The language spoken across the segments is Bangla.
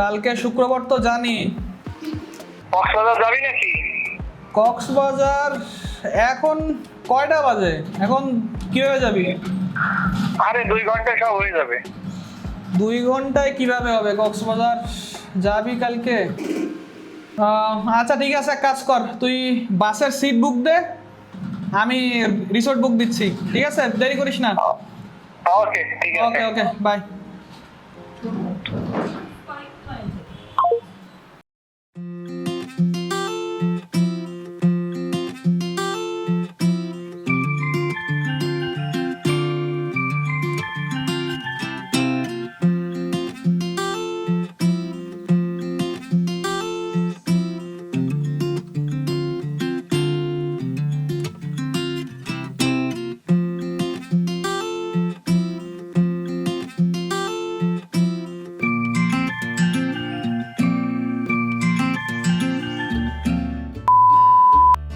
কালকে শুক্রবার তো জানি। কক্সবাজার যাবি নাকি? কক্সবাজার এখন কয়টা বাজে? এখন কীভাবে যাবি? আরে দুই ঘন্টায় সব হয়ে যাবে। দুই ঘন্টায় কীভাবে হবে? কক্সবাজার যাবি কালকে? আচ্ছা ঠিক আছে এক কাজ কর। তুই বাসের সিট বুক দে। আমি রিসোর্ট বুক দিচ্ছি। ঠিক আছে? দেরি করিস না। ওকে ওকে ওকে বাই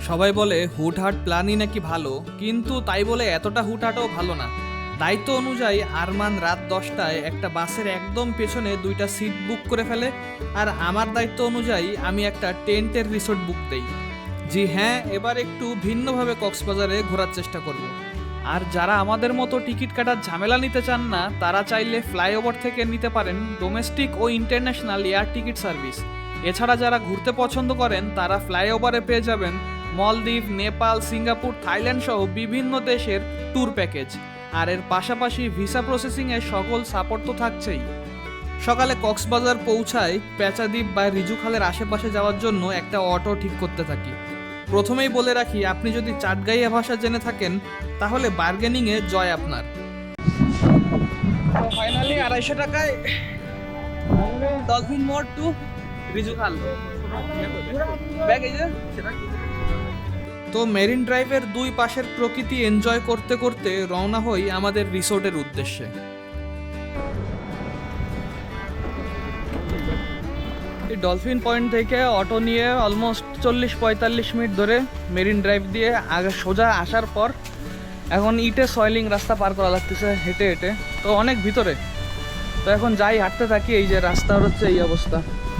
সবাই বলে হুটহাট প্ল্যানই নাকি ভালো, কিন্তু তাই বলে এতটা হুটহাটও ভালো না। দায়িত্ব অনুযায়ী আরমান রাত দশটায় একটা বাসের একদম পেছনে দুইটা সিট বুক করে ফেলে, আর আমার দায়িত্ব অনুযায়ী আমি একটা টেন্টের রিসোর্ট বুক দেই। জি হ্যাঁ এবার একটু ভিন্নভাবে কক্সবাজারে ঘোরার চেষ্টা করব। আর যারা আমাদের মতো টিকিট কাটার ঝামেলা নিতে চান না, তারা চাইলে ফ্লাইওভার থেকে নিতে পারেন ডোমেস্টিক ও ইন্টারন্যাশনাল এয়ার টিকিট সার্ভিস। এছাড়া যারা ঘুরতে পছন্দ করেন, তারা ফ্লাইওভারে পেয়ে যাবেন মলদ্বীপ, নেপাল, সিঙ্গাপুর, থাইল্যান্ড সহ বিভিন্ন দেশের ট্যুর প্যাকেজ আর এর পাশাপাশি ভিসা প্রসেসিংয়ের সকল সাপোর্ট তো থাকছেই। সকালে কক্সবাজার পৌঁছায় পেঁচাদ্বীপ বা রিজুখালের আশেপাশে যাওয়ার জন্য একটা অটো ঠিক করতে থাকি। প্রথমেই বলে রাখি, আপনি যদি চাটগাইয়া ভাষা জেনে থাকেন, তাহলে বার্গেনিংয়ে জয় আপনার। ফাইনালি আড়াইশো টাকায় ডলফিন মোড় টু রিজুখাল ব্যাগ এই যে। তো মেরিন ড্রাইভের দুই পাশের প্রকৃতি এনজয় করতে করতে রওনা হই আমাদের রিসোর্টের উদ্দেশ্যে। এই ডলফিন পয়েন্ট থেকে অটো নিয়ে অলমোস্ট চল্লিশ পঁয়তাল্লিশ মিনিট ধরে মেরিন ড্রাইভ দিয়ে আগে সোজা আসার পর এখন ইটে সয়েলিং রাস্তা পার করা লাগতেছে হেঁটে হেঁটে। তো অনেক ভিতরে। তো এখন যাই, হাঁটতে থাকি, এই যে রাস্তার হচ্ছে এই অবস্থা।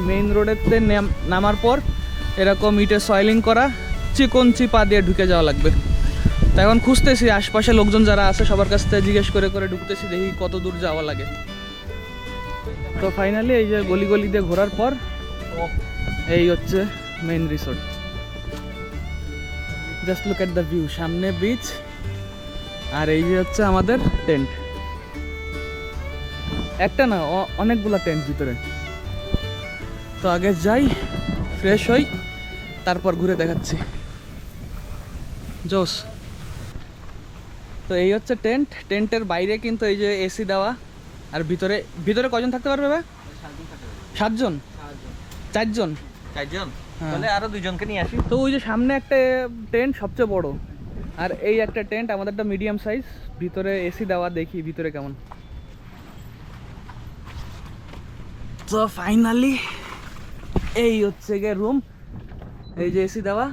মেইন রোডেতে নামার পর এরকম ইটে সয়েলিং করা চিকন চিপা দিয়ে ঢুকে যাওয়া লাগবে। তো এখন খুঁজতেছি, আশপাশে লোকজন যারা আছে, সবার কাছ থেকে জিজ্ঞেস করে করে ঢুকতেছি, দেখি কত দূর যাওয়া লাগে। তো ফাইনালি এই যে গলি গলি দিয়ে ঘোরার পর, এই হচ্ছে main resort just look at the view সামনে বিচ আর এই যে হচ্ছে আমাদের টেন্ট একটা না অনেকগুলা টেন্ট ভিতরে। তো আগে যাই ফ্রেশ হই, তারপর ঘুরে দেখাচ্ছি। জোস তো এই হচ্ছে টেন্ট। টেন্টের বাইরে কিন্তু এই যে এসি দেওয়া। আর ভিতরে ভিতরে কজন থাকতে পারবে ভাই? সাতজন। চারজন। চারজন? হ্যাঁ। তাহলে আরও দুইজনকে নিয়ে আসি। তো ওই যে সামনে একটা টেন্ট সবচেয়ে বড়। আর এই একটা টেন্ট আমাদেরটা মিডিয়াম সাইজ। ভিতরে এসি দেওয়া দেখি ভিতরে কেমন। তো ফাইনালি এই হচ্ছে গিয়ে রুম। এই যে এসি দেওয়া।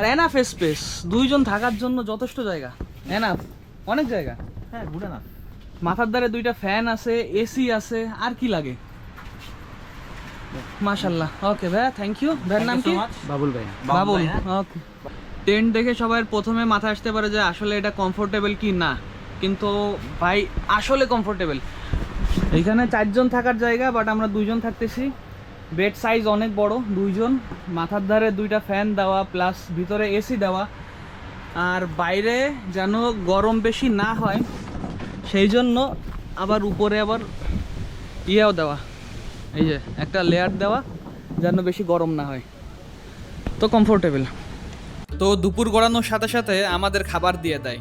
আর এনাফ স্পেস দুইজন থাকার জন্য যথেষ্ট জায়গা। এনাফ অনেক জায়গা। হ্যাঁ ঘুরে না মাথার ধারে দুইটা ফ্যান আছে এসি আছে আর কি লাগে? মাশাল্লাহ ওকে ভাইয়া থ্যাংক ইউ ভাইয়ের নাম কি? বাবুল ভাই বাবুল। ওকে টেন্ট দেখে সবার প্রথমে মাথা আসতে পারে যে আসলে এটা কমফোর্টেবল কি না। কিন্তু ভাই আসলে কমফোর্টেবল এখানে চারজন থাকার জায়গা বাট আমরা দুইজন থাকতেছি। বেড সাইজ অনেক বড়, দুইজন। মাথার ধারে দুইটা ফ্যান দেওয়া, প্লাস ভিতরে এসি দেওয়া। আর বাইরে যেন গরম বেশি না হয়, সেই জন্য আবার উপরে আবার ইয়েও দেওয়া। এই যে, একটা লেয়ার দেওয়া, যেন বেশি গরম না হয়। তো কমফোর্টেবল তো দুপুর গড়ানোর সাথে সাথে আমাদের খাবার দিয়ে দেয়।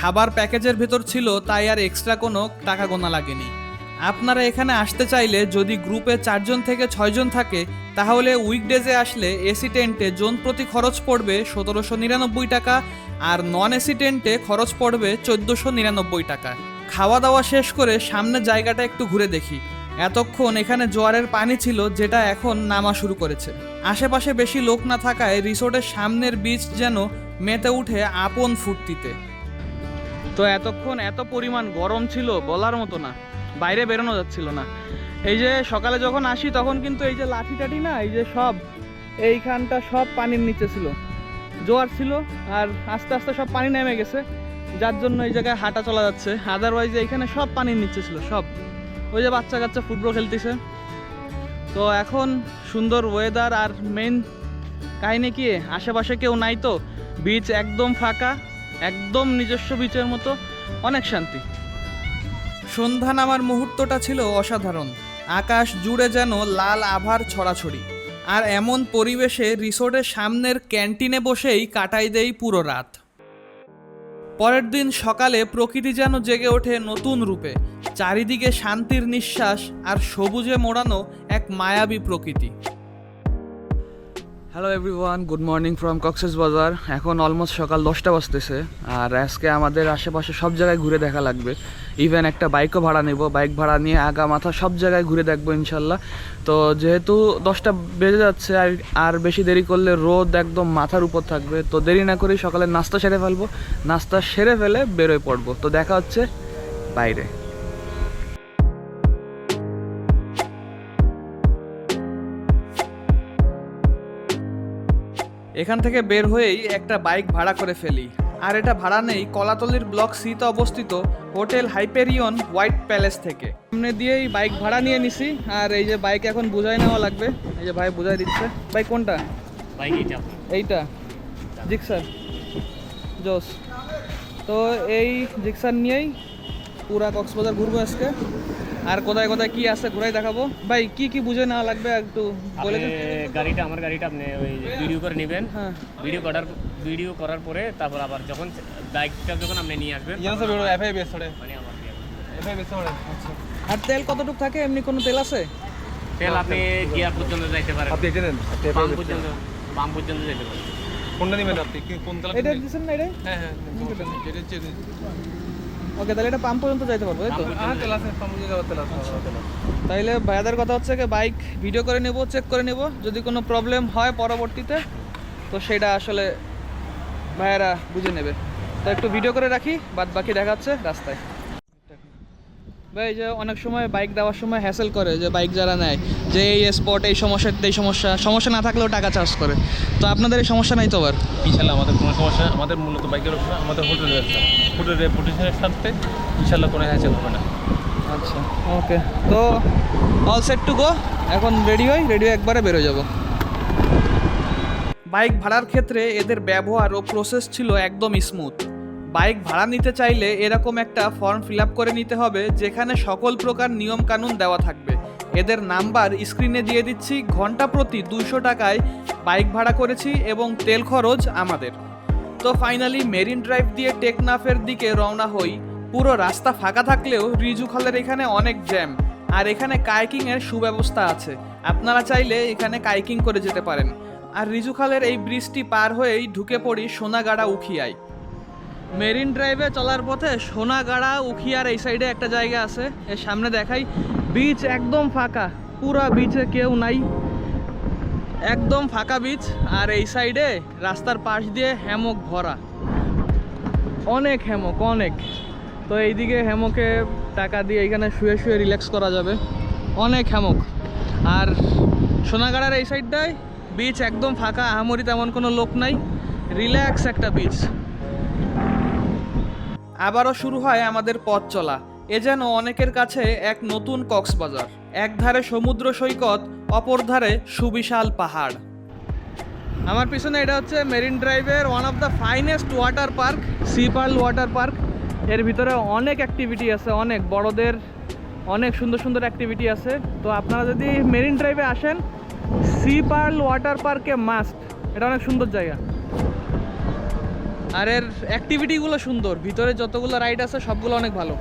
খাবার প্যাকেজের ভেতর ছিল, তাই আর এক্সট্রা কোনো টাকা গোনা লাগেনি। আপনারা এখানে আসতে চাইলে যদি গ্রুপে চারজন থেকে ছয়জন থাকে, তাহলে উইকডেজে আসলে এসি টেন্টে জন প্রতি খরচ পড়বে সতেরোশো নিরানব্বই টাকা আর নন এসি টেন্টে খরচ পড়বে চোদ্দোশো নিরানব্বই টাকা। খাওয়া দাওয়া শেষ করে সামনের জায়গাটা একটু ঘুরে দেখি। এতক্ষণ এখানে জোয়ারের পানি ছিল যেটা এখন নামা শুরু করেছে। আশেপাশে বেশি লোক না থাকায় রিসোর্টের সামনের বিচ যেন মেতে উঠে আপন ফুর্তিতে। তো এতক্ষণ এত পরিমাণ গরম ছিল বলার মতো না। বাইরে বেরোনো যাচ্ছিল না। এই যে সকালে যখন আসি তখন কিন্তু এই যে লাঠি টাঠি না, এই যে সব, এইখানটা সব পানির নিচে ছিল। জোয়ার ছিল আর আস্তে আস্তে সব পানি নেমে গেছে। যার জন্য এই জায়গায় হাঁটা চলা যাচ্ছে। আদারওয়াইজ এইখানে সব পানির নিচে ছিল, সব। ওই যে বাচ্চা কাচ্চা ফুটবল খেলতেছে। তো এখন সুন্দর ওয়েদার আর মেন কাহিনী কি? আশেপাশে কেউ নাই তো। বিচ একদম ফাঁকা, একদম নিজস্ব বিচের মতো, অনেক শান্তি। সন্ধ্যা নামার মুহূর্তটা ছিল অসাধারণ। আকাশ জুড়ে যেন লাল আভার ছড়াছড়ি। আর এমন পরিবেশে রিসোর্টের সামনের ক্যান্টিনে বসেই কাটাই দেই পুরো রাত। পরের দিন সকালে প্রকৃতি যেন জেগে ওঠে নতুন রূপে। চারিদিকে শান্তির নিঃশ্বাস আর সবুজে মোড়ানো এক মায়াবী প্রকৃতি। Hello everyone good morning from Cox's Bazar এখন অলমোস্ট সকাল দশটা বাজতেছে, আর আজকে আমাদের আশেপাশে সব জায়গায় ঘুরে দেখা লাগবে। ইভেন একটা বাইকও ভাড়া নেব বাইক ভাড়া নিয়ে আগা মাথা সব জায়গায় ঘুরে দেখব ইনশাল্লাহ। তো যেহেতু দশটা বেজে যাচ্ছে, আর আর বেশি দেরি করলে রোদ একদম মাথার উপর থাকবে, তো দেরি না করেই সকালে নাস্তা সেরে ফেলব। নাস্তা সেরে ফেলে বেরোয় পড়ব। তো দেখা হচ্ছে বাইরে। এখান থেকে বের হয়েই একটা বাইক ভাড়া করে ফেলি। আর এটা ভাড়া নেই কলাতলির ব্লক সিতে অবস্থিত হোটেল হাইপেরিয়ন হোয়াইট প্যালেস থেকে। সামনে দিয়েই বাইক ভাড়া নিয়ে নিছি আর এই যে বাইক এখন বুঝাই নেওয়া লাগবে। এই যে ভাই বুঝাই দিচ্ছে। ভাই কোনটা? বাইক এইটা। এইটা। জিক্সার। জোস। তো এই জিক্সার নিয়েই পুরা কক্সবাজার ঘুরবো আজকে। আর কোথায় কোথায় কি আছে ঘুরাই দেখাবো। ভাই কি কি বুঝে না লাগবে একটু বলে দিন। গাড়িটা আমার গাড়িটা আপনি ওই ভিডিও করে নেবেন। হ্যাঁ। ভিডিও করার ভিডিও করার পরে তারপর আবার যখন বাইকটা যখন আপনি নিয়ে আসবেন মানে আবার দিয়ে আসবেন। আচ্ছা। আর তেল কতটুকু থাকে? এমনি কোনো তেল আছে? তেল আপনি গিয়ার পর্যন্ত যাইতে পারেন। আপনি এটা নেন পাম্প পর্যন্ত পাম্প পর্যন্ত যেতে পারেন। কোনটা নেবেন আপনি? কোন কালার এটা দিচ্ছেন না এটা? হ্যাঁ হ্যাঁ যেটা চেয়ে ওকে তাহলে এটা পাম্প পর্যন্ত যাইতে পারব তাই তো? হ্যাঁ আছে তাইলে ভাইয়াদের কথা হচ্ছে কি বাইক ভিডিও করে নেব চেক করে নেব। যদি কোনো প্রবলেম হয় পরবর্তীতে তো সেটা আসলে ভাইয়ারা বুঝে নেবে। তো একটু ভিডিও করে রাখি বাদ বাকি দেখাচ্ছে রাস্তায়। ভাই এই যে অনেক সময় বাইক দেওয়ার সময় হ্যাসেল করে যে বাইক যারা নেয় যে এই স্পট এই সমস্যা এই সমস্যা সমস্যা না থাকলেও টাকা চার্জ করে। তো আপনাদের এই সমস্যা নাই তো আবার? ইনশাল্লাহ আমাদের কোনো সমস্যা আমাদের মূলত বাইকের ব্যবসা আমাদের হোটেল ব্যবসা হোটেল রেপুটেশনের সাথে ইনশাল্লাহ কোনো হ্যাচেল হবে না। আচ্ছা ওকে তো অল সেট টু গো এখন রেডি হই রেডি হয়ে একবারে বেরো যাব। বাইক ভাড়ার ক্ষেত্রে এদের ব্যবহার ও প্রসেস ছিল একদম স্মুথ বাইক ভাড়া নিতে চাইলে এরকম একটা ফর্ম ফিল করে নিতে হবে, যেখানে সকল প্রকার নিয়ম কানুন দেওয়া থাকবে। এদের নাম্বার স্ক্রিনে দিয়ে দিচ্ছি, ঘণ্টা প্রতি দুইশো টাকায় বাইক ভাড়া করেছি এবং তেল খরচ আমাদের। তো ফাইনালি মেরিন ড্রাইভ দিয়ে টেকনাফের দিকে রওনা হই। পুরো রাস্তা ফাঁকা থাকলেও রিজু খালের এখানে অনেক জ্যাম আর এখানে কাইকিং এর সুব্যবস্থা আছে। আপনারা চাইলে এখানে কাইকিং করে যেতে পারেন। আর রিজু খালের এই ব্রিজটি পার হয়েই ঢুকে পড়ি সোনাগাড়া উখিয়ায় মেরিন ড্রাইভে চলার পথে সোনাগাড়া, উখিয়ার এই সাইডে একটা জায়গা আছে। এর সামনে দেখাই বিচ একদম ফাঁকা, পুরা বিচে কেউ নাই। একদম ফাঁকা বিচ আর এই সাইডে রাস্তার পাশ দিয়ে হ্যামক ভরা। অনেক হ্যামক, অনেক। তো এইদিকে হ্যামকে টাকা দিয়ে এখানে শুয়ে শুয়ে রিল্যাক্স করা যাবে। অনেক হ্যামক। আর সোনাগাড়ার এই সাইডটায় বিচ একদম ফাঁকা, আহামরি তেমন কোনো লোক নাই। রিল্যাক্স একটা বিচ আবারও শুরু হয় আমাদের পথ চলা। এ যেন অনেকের কাছে এক নতুন কক্সবাজার। এক ধারে সমুদ্র সৈকত অপর ধারে সুবিশাল পাহাড়। আমার পিছনে এটা হচ্ছে মেরিন ড্রাইভের one of the finest water park sea pearl water পার্কের ভিতরে অনেক অ্যাক্টিভিটি আছে, অনেক বড়দের, অনেক সুন্দর সুন্দর অ্যাক্টিভিটি আছে। তো আপনারা যদি মেরিন ড্রাইভে আসেন সি পার্ল ওয়াটার পার্কে মাস্ট এটা অনেক সুন্দর জায়গা। আর এর অ্যাক্টিভিটিগুলো সুন্দর। ভিতরে যতগুলো রাইড আছে, সবগুলো অনেক ভালো।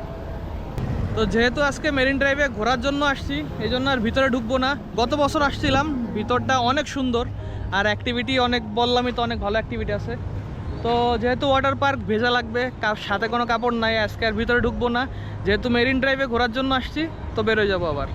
তো যেহেতু আজকে মেরিন ড্রাইভে ঘোরার জন্য আসছি, এই জন্য আর ভিতরে ঢুকবো না। গত বছর আসছিলাম, ভিতরটা অনেক সুন্দর। আর অ্যাক্টিভিটি অনেক বললামই তো অনেক ভালো অ্যাক্টিভিটি আছে। তো যেহেতু ওয়াটার পার্ক ভেজা লাগবে সাথে কোনো কাপড় নাই, আজকে আর ভিতরে ঢুকবো না। যেহেতু মেরিন ড্রাইভে ঘোরার জন্য আসছি, তো বেরোয় যাব আবার।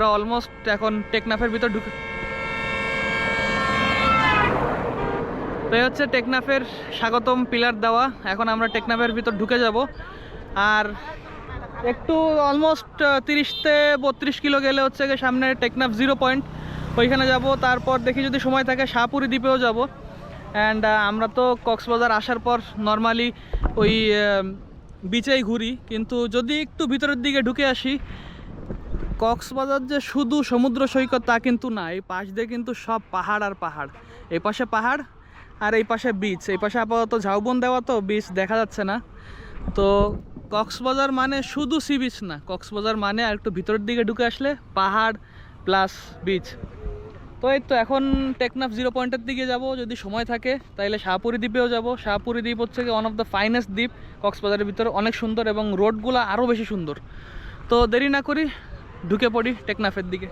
আমরা অলমোস্ট এখন টেকনাফের ভিতর ঢুকে তো এই হচ্ছে টেকনাফের স্বাগতম পিলার দেওয়া। এখন আমরা টেকনাফের ভিতর ঢুকে যাব। আর একটু অলমোস্ট তিরিশতে বত্রিশ কিলো গেলে হচ্ছে গিয়ে সামনে টেকনাফ জিরো পয়েন্ট ওইখানে যাব, তারপর দেখি যদি সময় থাকে শাহপুরি দ্বীপেও যাব। অ্যান্ড আমরা তো কক্সবাজার আসার পর নর্মালি ওই বিচেই ঘুরি। কিন্তু যদি একটু ভিতরের দিকে ঢুকে আসি কক্সবাজার যে শুধু সমুদ্র সৈকত তা কিন্তু না, এই পাশ দিয়ে কিন্তু সব পাহাড় আর পাহাড়। এই পাশে পাহাড় আর এই পাশে বিচ এই পাশে আপাতত ঝাউবন দেওয়া তো বিচ দেখা যাচ্ছে না। তো কক্সবাজার মানে শুধু সি বিচ না, কক্সবাজার মানে আর একটু ভিতরের দিকে ঢুকে আসলে পাহাড় প্লাস বিচ তো এই তো এখন টেকনাফ জিরো পয়েন্টের দিকে যাব, যদি সময় থাকে, তাইলে শাহপুরি দ্বীপেও যাব। শাহপুরি দ্বীপ হচ্ছে ওয়ান অফ দ্য ফাইনেস্ট দ্বীপ। কক্সবাজারের ভিতরে অনেক সুন্দর এবং রোডগুলো আরও বেশি সুন্দর। তো দেরি না করি ঢুকে পড়ি টেকনাফের দিকে।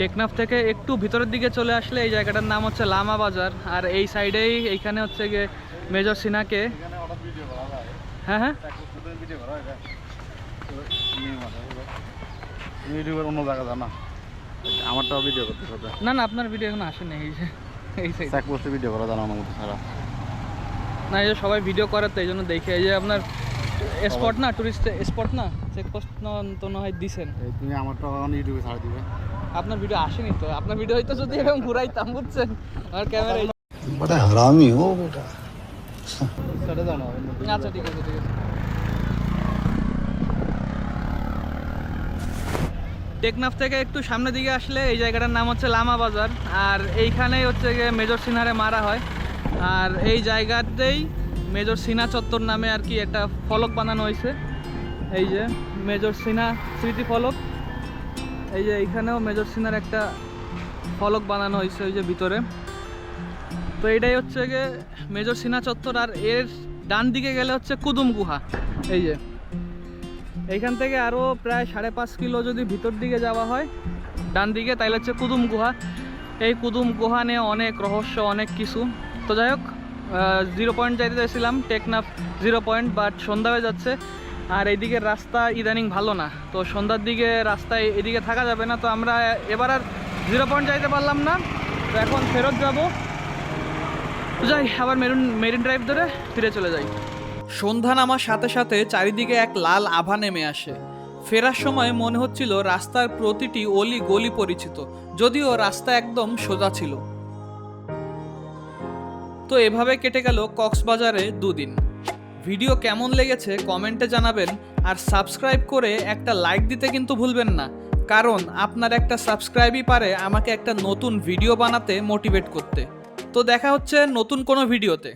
টেকনাফ থেকে একটু ভিতরের দিকে চলে আসলে এই জায়গাটার নাম হচ্ছে লামা বাজার আর এই সাইডেই এইখানে হচ্ছে গিয়ে মেজর সিনাকে হ্যাঁ হ্যাঁ। ইউটিউবের অন্য জায়গা জানা আমারটাও ভিডিও করতে হবে না না আপনার ভিডিও এখন আসেনি এই যে এই সাইড ভিডিও করা জানা আমার মতো ছাড়া না এই যে সবাই ভিডিও করে তো এই জন্য দেখে এই যে আপনার স্পট না টুরিস্ট স্পট না? চেকপোস্ট তো না হয় দিছেন? তুমি আমার তো ইউটিউবে ছাড় দিবে। আপনার ভিডিও আসেনি তো? আপনার ভিডিও হয়তো যদি এরকম ঘুরাইতাম বুঝছেন? আমার ক্যামেরা বড় হারামি ও বেটা। আচ্ছা ঠিক আছে ঠিক আছে। টেকনাফ থেকে একটু সামনের দিকে আসলে এই জায়গাটার নাম হচ্ছে লামা বাজার আর এইখানেই হচ্ছে গিয়ে মেজর সিনহারে মারা হয়। আর এই জায়গাতেই মেজর সিনা চত্বর নামে আর কি একটা ফলক বানানো হয়েছে। এই যে মেজর সিনা স্মৃতি ফলক। এই যে এইখানেও মেজর সিনার একটা ফলক বানানো হয়েছে ওই যে ভিতরে। তো এটাই হচ্ছে গিয়ে মেজর সিনা চত্বর আর এর ডান দিকে গেলে হচ্ছে কুদুম গুহা। এই যে এইখান থেকে আরও প্রায় সাড়ে পাঁচ কিলো যদি ভিতর দিকে যাওয়া হয়, ডান দিকে, তাইলে হচ্ছে কুদুম গুহা। এই কুদুম গুহা নিয়ে অনেক রহস্য, অনেক কিছু। তো যাই হোক জিরো পয়েন্ট যাইতে চাইছিলাম, টেকনাফ জিরো পয়েন্ট বাট সন্ধ্যা হয়ে যাচ্ছে। আর এইদিকের রাস্তা ইদানিং ভালো না। তো সন্ধ্যার দিকে রাস্তায় এদিকে থাকা যাবে না। তো আমরা এবার আর জিরো পয়েন্ট যাইতে পারলাম না। তো এখন ফেরত যাব। যাই, আবার মেরুন, মেরিন ড্রাইভ ধরে ফিরে চলে যাই। সন্ধ্যা নামার সাথে সাথে চারিদিকে এক লাল আভা নেমে আসে। ফেরার সময় মনে হচ্ছিল রাস্তার প্রতিটি অলি গলি পরিচিত, যদিও রাস্তা একদম সোজা ছিল। তো এভাবে কেটে গেল কক্সবাজারে দুদিন। ভিডিও কেমন লেগেছে কমেন্টে জানাবেন আর সাবস্ক্রাইব করে একটা লাইক দিতে কিন্তু ভুলবেন না, কারণ আপনার একটা সাবস্ক্রাইবই পারে আমাকে একটা নতুন ভিডিও বানাতে মোটিভেট করতে। তো দেখা হচ্ছে নতুন কোনো ভিডিওতে।